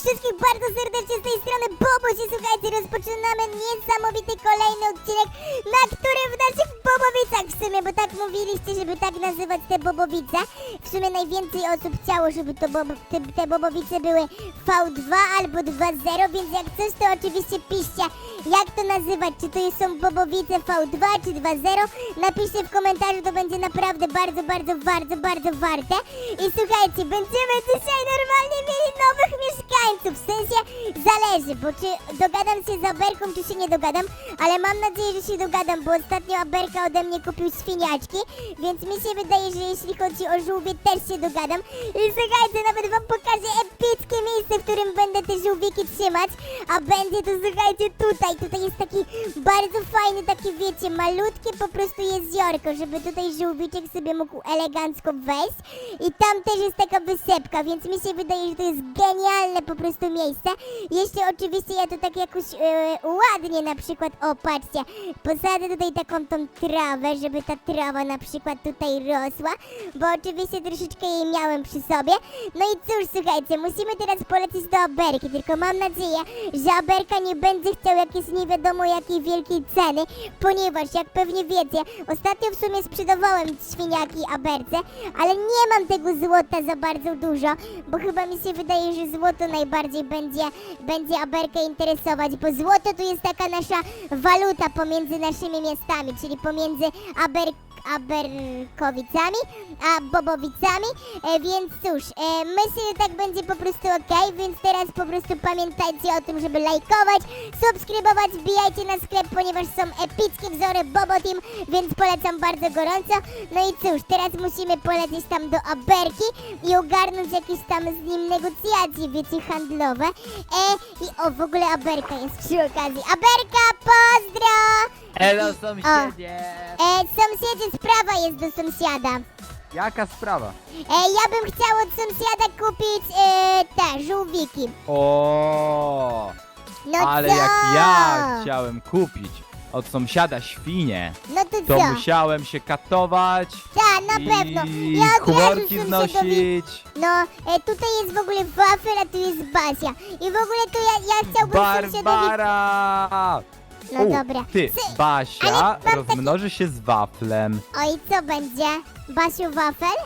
wszystkich bardzo serdecznie z tej strony Bobuś. I słuchajcie, rozpoczynamy niesamowity kolejny odcinek, na którym w Bobowicach w sumie, bo tak mówiliście, żeby tak nazywać te Bobowice. W sumie najwięcej osób chciało, żeby to te, te Bobowice były V2 albo 2.0, więc jak coś to oczywiście piszcie, jak to nazywać, czy to są Bobowice V2 czy 2.0, napiszcie w komentarzu, to będzie naprawdę bardzo, bardzo, bardzo, bardzo warte. I słuchajcie, będziemy dzisiaj normalnie mieli nowych mieszkańców, w sensie zależy, bo czy dogadam się z Aberką, czy się nie dogadam, ale mam nadzieję, że się dogadam, bo ostatnio Aberka ode mnie kupił świniaczki, więc mi się wydaje, że jeśli chodzi o żółwie, też się dogadam. Słuchajcie, nawet wam pokażę epickie miejsce, w którym będę te żółwiki trzymać, a będzie to, słuchajcie, tutaj, tutaj jest taki bardzo fajny, taki wiecie, malutkie po prostu jeziorko, żeby tutaj żółwiczek sobie mógł elegancko wejść i tam też jest taka wysepka, więc mi się wydaje, że to jest genialne po prostu miejsce. Jeśli oczywiście ja to tak jakoś e, ładnie na przykład, o patrzcie, posadzę tutaj taką tą trawę, żeby ta trawa na przykład tutaj rosła, bo oczywiście troszeczkę jej miałem przy sobie. No i cóż, słuchajcie, musimy teraz polecieć do Aberki, tylko mam nadzieję, że Aberka nie będzie chciał jakieś nie wiadomo jakiej wielkiej ceny, ponieważ jak pewnie wiecie, ostatnio w sumie sprzedawałem świniaki Aberce, ale nie mam tego złota za bardzo dużo, bo chyba mi się wydaje, że złoto najbardziej będzie, będzie Aberkę interesować, bo złoto to jest taka nasza waluta pomiędzy naszymi miastami, czyli pomiędzy Aber Aberkowicami, a Bobowicami, e, więc cóż, e, myślę, że tak będzie po prostu ok, więc teraz po prostu pamiętajcie o tym, żeby lajkować, subskrybować, wbijajcie na sklep, ponieważ są epickie wzory Bobo Team, więc polecam bardzo gorąco. No i cóż, teraz musimy polecieć tam do Aberki i ogarnąć jakieś tam z nim negocjacje, wiecie, handlowe. E, I o, w ogóle Aberka jest przy okazji. Aberka, pozdro! Elo sąsiedzie! E, sąsiedzie, sprawa jest do sąsiada. Jaka sprawa? E, ja bym chciał od sąsiada kupić e, te żółwiki. O, No ale co? jak ja chciałem kupić od sąsiada świnie, No to to co? musiałem się katować Tak, na i pewno. Ja od razu chmurki sąsiadowi... wnosić. No, e, tutaj jest w ogóle wafel, a tu jest Basia. I w ogóle to ja, ja chciałbym sąsiadowi... Barbara! No U, dobra. Ty, Sy- ale Basia mam rozmnoży się z waflem. Oj, co będzie? Basiu wafel?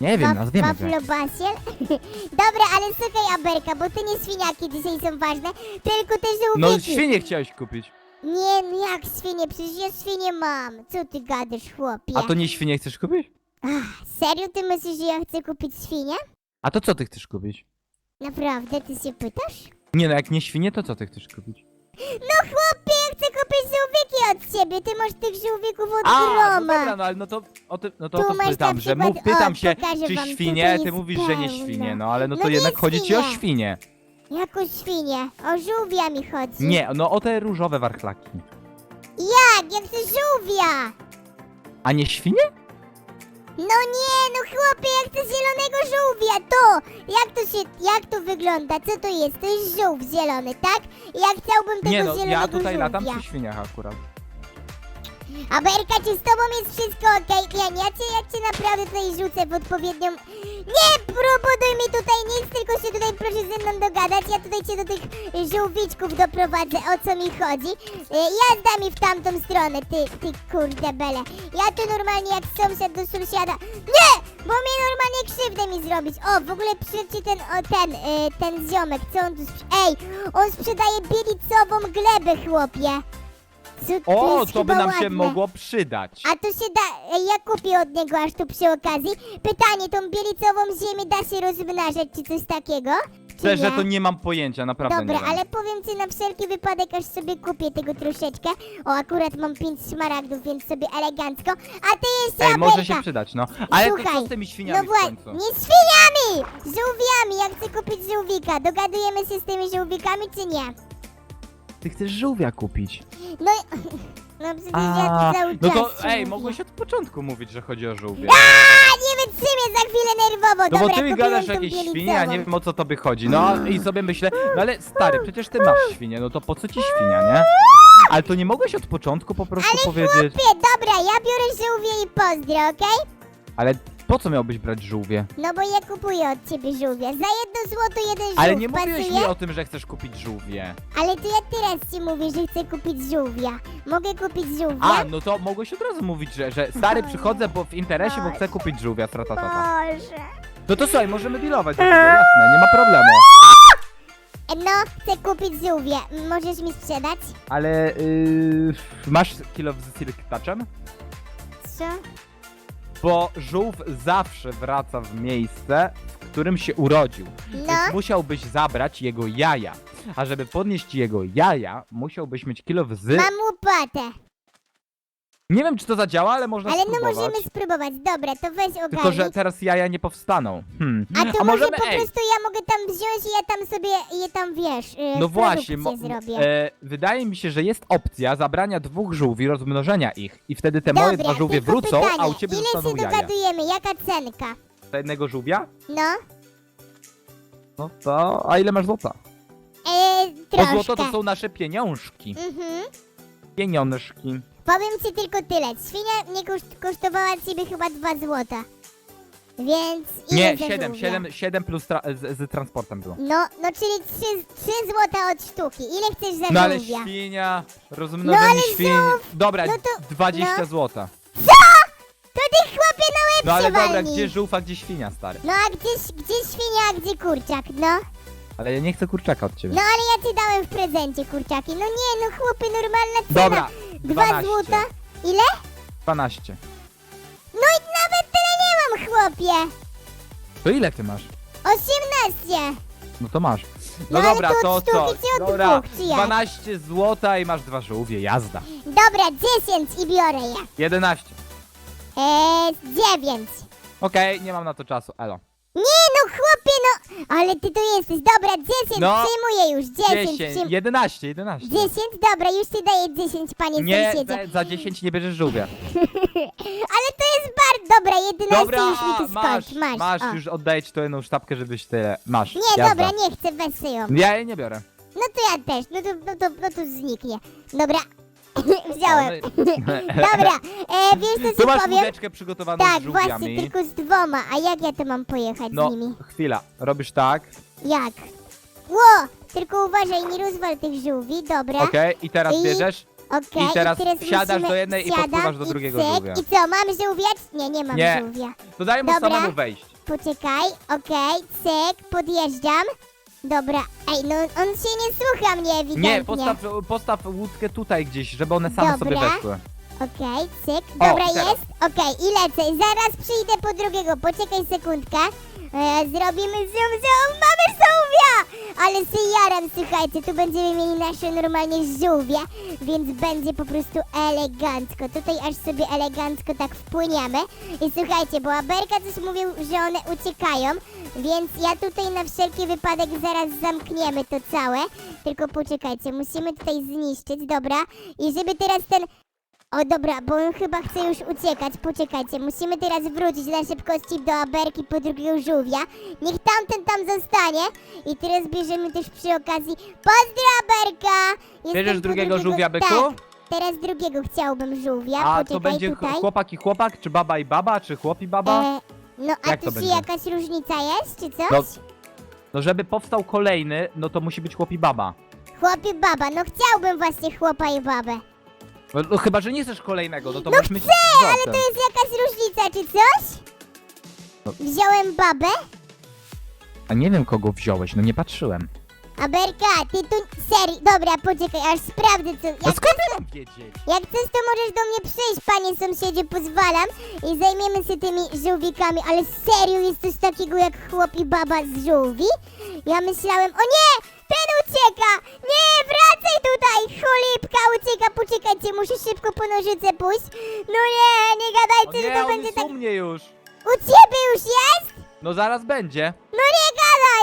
Nie wiem, Waf- nazwiemy go. Waflo Basiel? Dobra, ale słuchaj Aberka, bo to nie świniaki dzisiaj są ważne, tylko te żółwiki. No świnie chciałeś kupić. Nie, no jak świnie? Przecież ja świnie mam. Co ty gadasz, chłopie? A to nie świnie chcesz kupić? Serio ty myślisz, że ja chcę kupić świnię? A to co ty chcesz kupić? Naprawdę, ty się pytasz? Nie no, jak nie świnie, to co ty chcesz kupić? No chłopie, ja chcę kupić żółwiki od ciebie, ty masz tych żółwików od no groma. dobra, no ale no to o ty, no to, Tu to masz pytam, na że przykład- mów, pytam o, się, pokażę czy wam, świnie, tutaj ty jest mówisz, że nie pełno. świnie, no ale no No to nie jednak chodzi ci o świnie. świnie. Jako świnie, o żółwia mi chodzi. Nie, no o te różowe warchlaki. Jak, jak to żółwia? A nie świnie? No nie, no chłopie, jak to zielonego żółwia, to! Jak to się, jak to wygląda, co to jest? To jest żółw zielony, tak? Ja chciałbym tego Nie no, zielonego ja tutaj żółwia. latam przy świniach akurat. A Berka, czy z tobą jest wszystko okej? Nie, ja cię, ja cię naprawdę tutaj rzucę w odpowiednią... Nie próbuj mi tutaj nic, tylko się tutaj proszę ze mną dogadać. Ja tutaj cię do tych żółwiczków doprowadzę, o co mi chodzi. E, Jazda mi w tamtą stronę, ty, ty kurde bele. Ja tu normalnie jak sąsiad do sąsiada... Nie! Bo mnie normalnie krzywdę mi zrobić. O, w ogóle ci ten, o ten, e, ten ziomek, co on tu. Ej, on sprzedaje bielicową glebę, chłopie. Co, to O, jest to by chyba nam się ładne. mogło przydać. A to się da, ja kupię od niego aż tu przy okazji. Pytanie, tą bielicową ziemię da się rozmnażać czy coś takiego? Czy Szczerze, to nie mam pojęcia, naprawdę Dobra, nie wiem. ale powiem ci na wszelki wypadek, aż sobie kupię tego troszeczkę. O, akurat mam pięć szmaragdów, więc sobie elegancko. A ty jeszcze Ej, może się przydać, no. Ale to co z tymi świniami no w właśnie, końcu? nie z świniami! Żółwiami, ja chcę kupić żółwika. Dogadujemy się z tymi żółwikami, czy nie? Ty chcesz żółwia kupić. No, i- no przecież ja A, tu cały no czas to ej, mówię. mogłeś od początku mówić, że chodzi o żółwia. A, nie wytrzymię za chwilę nerwowo. No Dobra, bo ty mi kupiłem gadasz tą jakieś świnie, a nie wiem o co tobie chodzi. No i sobie myślę, no ale stary, przecież ty masz świnie, no to po co ci świnia, nie? Ale to nie mogłeś od początku po prostu powiedzieć. Chłopie, dobra, ja biorę żółwie i pozdro, okej? Ale Po co miałbyś brać żółwie? No bo ja kupuję od ciebie żółwia. Za jedno złoto jeden żółw. Ale nie mówiłeś pasuje? mi o tym, że chcesz kupić żółwie. Ale to ja teraz ci mówię, że chcę kupić żółwia. Mogę kupić żółwia? A, no to mogłeś od razu mówić, że, że stary przychodzę bo w interesie, bo chcę kupić żółwia, tratatata. Boże. No to słuchaj, możemy dealować, jasne, nie ma problemu. E, No, chcę kupić żółwie. Możesz mi sprzedać? Ale yy, masz kilo z silk touchem? Co? Bo żółw zawsze wraca w miejsce, w którym się urodził. No, Więc musiałbyś zabrać jego jaja. A żeby podnieść jego jaja, musiałbyś mieć kilo z... mam łopatę. Nie wiem, czy to zadziała, ale można Ale no spróbować. możemy spróbować. Dobra, to weź ogarnij. Tylko, że teraz jaja nie powstaną. Hmm. A to może możemy, po ej, prostu ja mogę tam wziąć i ja tam sobie je tam wiesz. Yy, No właśnie, mo- zrobię. e, wydaje mi się, że jest opcja zabrania dwóch żółwi, rozmnożenia ich i wtedy te moje dwa żółwie tylko wrócą, pytanie, a u ciebie ile zostaną się jaja. dogadujemy? Jaka cenka? Za jednego żółwia? No, No to... A ile masz złota? e, Bo troszkę. złoto to są nasze pieniążki. Mhm. Pieniążki. Powiem ci tylko tyle. Świnia nie koszt kosztowała ciebie chyba 2 złota. Więc ile Nie, za 7, żółwia? 7, 7 plus tra- z, z transportem było. No, no czyli 3, 3 złota od sztuki. Ile chcesz za No ale żółwia? świnia, No rozmnożenie ale świń. Dobra, no to- 20 no. złota. To ty chłopie na łeb No ale się dobra, walnij. gdzie żółw, a gdzie świnia, stary? No a gdzie, gdzie świnia, a gdzie kurczak, no? Ale ja nie chcę kurczaka od ciebie. No ale ja ci dałem w prezencie kurczaki. No nie, no chłopy, normalna cena. Dobra, 2 12. złota. Ile? 12. No i nawet tyle nie mam, chłopie. To ile ty masz? 18. No to masz. No No, ale dobra, to to od co? sztuki czy od Dobra, dwóch, czy jak? 12 złota i masz dwa żółwie, jazda. Dobra, 10 i biorę je. 11. Eee, 9. Okej, nie mam na to czasu, elo. Nie no, chłopie, no. Ale ty to jesteś. Dobra, 10, No. przyjmuję już. 10, 10, przyjm- 11, 11. 10, dobra, już ci daję 10, panie Nie, sąsiedzie. za- za 10 nie bierzesz żółwia. Ale to jest bardzo... Dobra, 11 Dobra, już mi tu masz, skończ. Masz, masz, o. już oddaję ci tą jedną sztabkę, żebyś tyle. Masz, Nie, jazda. dobra, nie chcę, weź sobie ją. Ja jej nie biorę. No to ja też, no to, no to, no to zniknie. Dobra, wziąłem. Dobra, e, wiesz co Tu ci masz powiem? łódeczkę przygotowaną Tak, z właśnie, żółwiami. tylko z dwoma. A jak ja to mam pojechać No, z nimi? chwila, robisz tak, Jak? Ło! Tylko uważaj, nie rozwal tych żółwi, dobra? okej, i teraz I- bierzesz Okej, I teraz wsiadasz musimy- do jednej i wsiadam podpływasz do drugiego cyk. żółwia. I co, mam żółwiać? Nie, nie mam Nie. żółwia. To daj mu Dobra. samemu wejść. Poczekaj, okej, cyk, podjeżdżam. Dobra, ej, no on się nie słucha mnie ewidentnie. Nie, postaw, postaw łódkę tutaj gdzieś, żeby one same Dobra. sobie weszły. Okej, cyk, dobra teraz. jest, okej, i lecę. Zaraz przyjdę po drugiego, poczekaj sekundkę. E, zrobimy zoom, zoom, mamy żółwia! Ale się jaram, słuchajcie, tu będziemy mieli nasze normalnie żółwie, więc będzie po prostu elegancko. Tutaj aż sobie elegancko tak wpłyniemy. I słuchajcie, bo Aberka coś mówił, że one uciekają, więc ja tutaj na wszelki wypadek zaraz zamkniemy to całe. Tylko poczekajcie, musimy tutaj zniszczyć, dobra? I żeby teraz ten o dobra, bo on chyba chce już uciekać. Poczekajcie, musimy teraz wrócić na szybkości do Aberki po drugiego żółwia. Niech tamten tam zostanie. I teraz bierzemy też przy okazji. Pozdro Aberka! Jestem Bierzesz po drugiego żółwia, byku? Tak, teraz drugiego chciałbym żółwia. A Poczekaj to będzie tutaj. chłopak i chłopak, czy baba i baba, czy chłop i baba? E, no a Jak tu to czy będzie? jakaś różnica jest, czy coś? No, no żeby powstał kolejny, no to musi być chłop i baba. Chłop i baba, no chciałbym właśnie chłopa i babę. No, no chyba, że nie chcesz kolejnego, no to No mieć chcę, ale to jest jakaś różnica, czy coś? No. Wziąłem babę. A nie wiem kogo wziąłeś, no nie patrzyłem. Aberka, ty tu... Serii, dobra, poczekaj, aż sprawdzę co... Jak, skąd ja mam wiedzieć? jak chcesz, to możesz do mnie przyjść, panie sąsiedzie, pozwalam i zajmiemy się tymi żółwikami, ale serio jest coś takiego jak chłop i baba z żółwi? Ja myślałem, o nie, ten ucieka! Nie, wracaj tutaj, cholipka ucieka, poczekajcie, muszę szybko po nożyce pójść. No nie, nie O gadajcie, że nie, to on będzie jest tak... u mnie już. U ciebie już jest? No zaraz będzie. No nie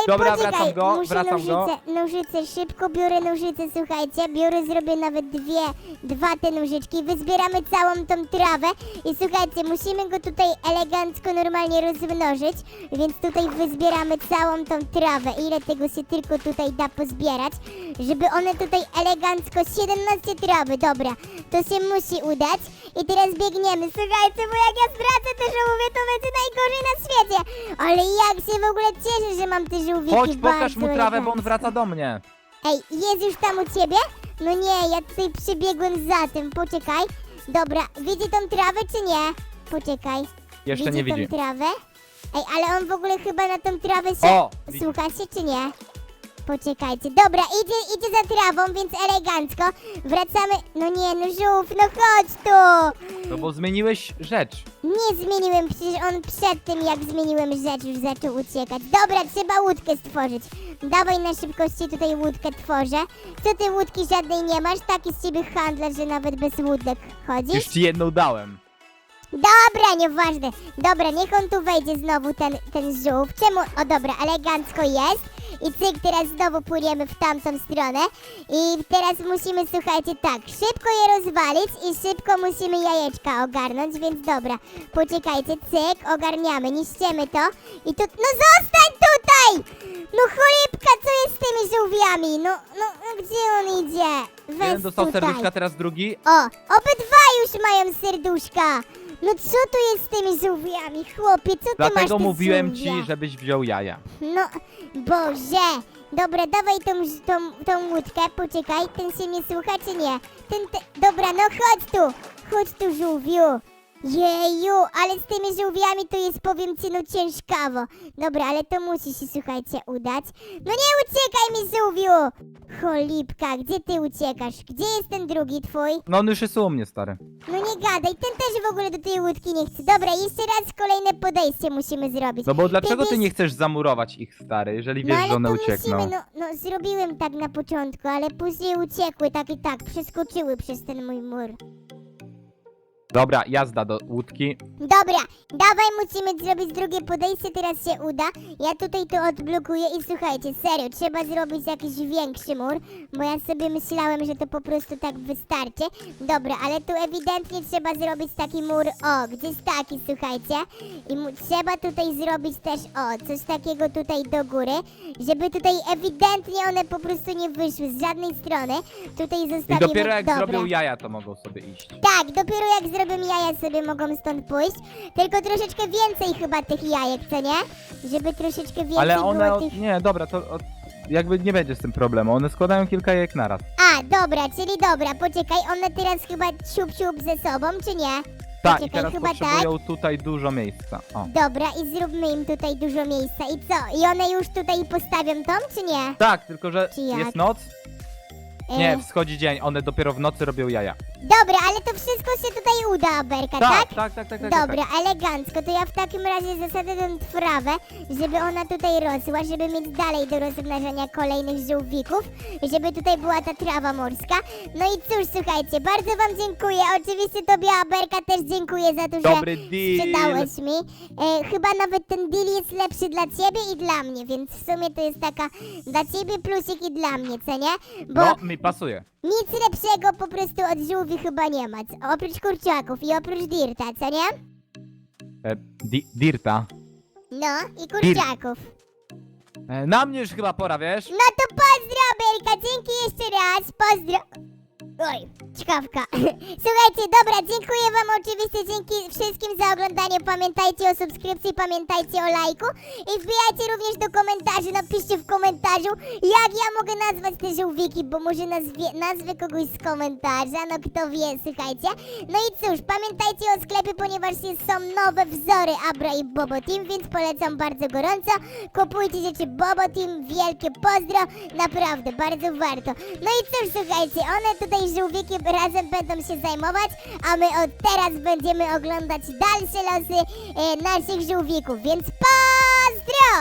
gadaj, Dobra, poczekaj, wracam go, muszę wracam go. nożyce, nożyce, szybko biorę nożyce, słuchajcie, biorę, zrobię nawet dwie, dwa te nożyczki, wyzbieramy całą tą trawę i słuchajcie, musimy go tutaj elegancko normalnie rozmnożyć, więc tutaj wyzbieramy całą tą trawę, ile tego się tylko tutaj da pozbierać, żeby one tutaj elegancko, 17 trawy, dobra, to się musi udać. I teraz biegniemy, słuchajcie, bo jak ja stracę te żółwie, to będzie najgorzej na świecie, ale jak się w ogóle cieszę, że mam te żółwiki Chodź, pokaż bardzo mu trawę, bo on elegancko. wraca do mnie. Ej, jest już tam u ciebie? No nie, ja tutaj przybiegłem za tym, poczekaj. Dobra, widzi tą trawę czy nie? Poczekaj. Jeszcze nie widzi. tą trawę? Ej, ale on w ogóle chyba na tą trawę się... O, widzi. Słucha się czy nie? Poczekajcie. Dobra, idzie, idzie za trawą, więc elegancko. Wracamy... No nie, no żółw, no chodź tu! No bo zmieniłeś rzecz. Nie zmieniłem, przecież on przed tym jak zmieniłem rzecz już zaczął uciekać. Dobra, trzeba łódkę stworzyć. Dawaj na szybkości tutaj łódkę tworzę. Co ty łódki żadnej nie masz? Taki z ciebie handlarz, że nawet bez łódek chodzisz? Już ci jedną dałem. Dobra, nieważne. Dobra, niech on tu wejdzie znowu ten, ten żółw. Czemu? O dobra, elegancko jest. I cyk, teraz znowu płyniemy w tamtą stronę. I teraz musimy, słuchajcie, tak, szybko je rozwalić i szybko musimy jajeczka ogarnąć, więc dobra. Poczekajcie, cyk, ogarniamy, niszczymy to. I tu, no zostań tutaj! No cholipka, co jest z tymi żółwiami? No, no, no gdzie on idzie? Weź Jeden dostał tutaj. serduszka, teraz drugi. O, obydwa już mają serduszka. No co tu jest z tymi żółwiami, chłopie? Co ty masz Dlatego te mówiłem żółwia? ci, żebyś wziął jaja. No, Boże. Dobra, dawaj tą, tą, tą łódkę, poczekaj, ten się mnie słucha czy nie? Ten, te... Dobra, no chodź tu, chodź tu żółwiu. Jeju, ale z tymi żółwiami to jest, powiem ci, no ciężkawo. Dobra, ale to musi się, słuchajcie, udać. No nie uciekaj mi, żółwiu! Cholipka, gdzie ty uciekasz? Gdzie jest ten drugi twój? No on już jest u mnie, stary. No nie gadaj, ten też w ogóle do tej łódki nie chce. Dobra, jeszcze raz kolejne podejście musimy zrobić. No bo dlaczego ty nie chcesz zamurować ich, stary, jeżeli wiesz, no że one to uciekną? musimy, no, no zrobiłem tak na początku, ale później uciekły tak i tak, przeskoczyły przez ten mój mur. Dobra, jazda do łódki. Dobra, dawaj musimy zrobić drugie podejście, teraz się uda. Ja tutaj to odblokuję i słuchajcie, serio, trzeba zrobić jakiś większy mur, bo ja sobie myślałem, że to po prostu tak wystarczy. Dobra, ale tu ewidentnie trzeba zrobić taki mur, o, gdzieś taki, słuchajcie. I mu, trzeba tutaj zrobić też, o, coś takiego tutaj do góry, żeby tutaj ewidentnie one po prostu nie wyszły z żadnej strony. Tutaj zostawimy, I dopiero jak dobra. zrobią jaja, to mogą sobie iść. Tak, dopiero jak zrobimy jaja sobie mogą stąd pójść. Tylko troszeczkę więcej chyba tych jajek, co nie? Żeby troszeczkę więcej Ale one... było Od... tych... Nie, dobra, to od... jakby nie będzie z tym problemu. One składają kilka jajek naraz. A, dobra, czyli dobra, poczekaj, one teraz chyba siup-siup ze sobą, czy nie? Tak, Poczekaj, i teraz chyba potrzebują tutaj dużo miejsca. O. Dobra, i zróbmy im tutaj dużo miejsca. I co? I one już tutaj postawią tom, czy nie? Tak, tylko że Czy jak? jest noc. E, Nie, wschodzi dzień. One dopiero w nocy robią jaja. Dobra, ale to wszystko się tutaj uda, Aberka, tak? Tak, tak, tak, tak, tak. Dobra, tak. elegancko, to ja w takim razie zasadzę tę trawę, żeby ona tutaj rosła, żeby mieć dalej do rozmnażania kolejnych żółwików, żeby tutaj była ta trawa morska. No i cóż, słuchajcie, bardzo wam dziękuję, oczywiście tobie Aberka też dziękuję za to, że Dobry deal. sprzedałeś mi. E, chyba nawet ten deal jest lepszy dla ciebie i dla mnie, więc w sumie to jest taka dla ciebie plusik i dla mnie, co nie? Bo No, mi pasuje. Nic lepszego po prostu od żółwi chyba nie ma, oprócz kurczaków i oprócz dirta, co nie? E, di Dirta. No, i kurczaków. E, na mnie już chyba pora, wiesz? No to pozdro, Belka, dzięki jeszcze raz, pozdro. Oj, ciekawka. Słuchajcie, dobra, dziękuję wam oczywiście, dzięki wszystkim za oglądanie. Pamiętajcie o subskrypcji, pamiętajcie o lajku i wbijajcie również do komentarzy, napiszcie w komentarzu, jak ja mogę nazwać te żółwiki, bo może nazwie, nazwę kogoś z komentarza, no kto wie, słuchajcie. No i cóż, pamiętajcie o sklepie, ponieważ są nowe wzory Abra i Bobo Team, więc polecam bardzo gorąco. Kupujcie rzeczy Bobo Team, wielkie pozdro, naprawdę, bardzo warto. No i cóż, słuchajcie, one tutaj żółwiki razem będą się zajmować, a my od teraz będziemy oglądać dalsze losy e, naszych żółwików, więc pozdro!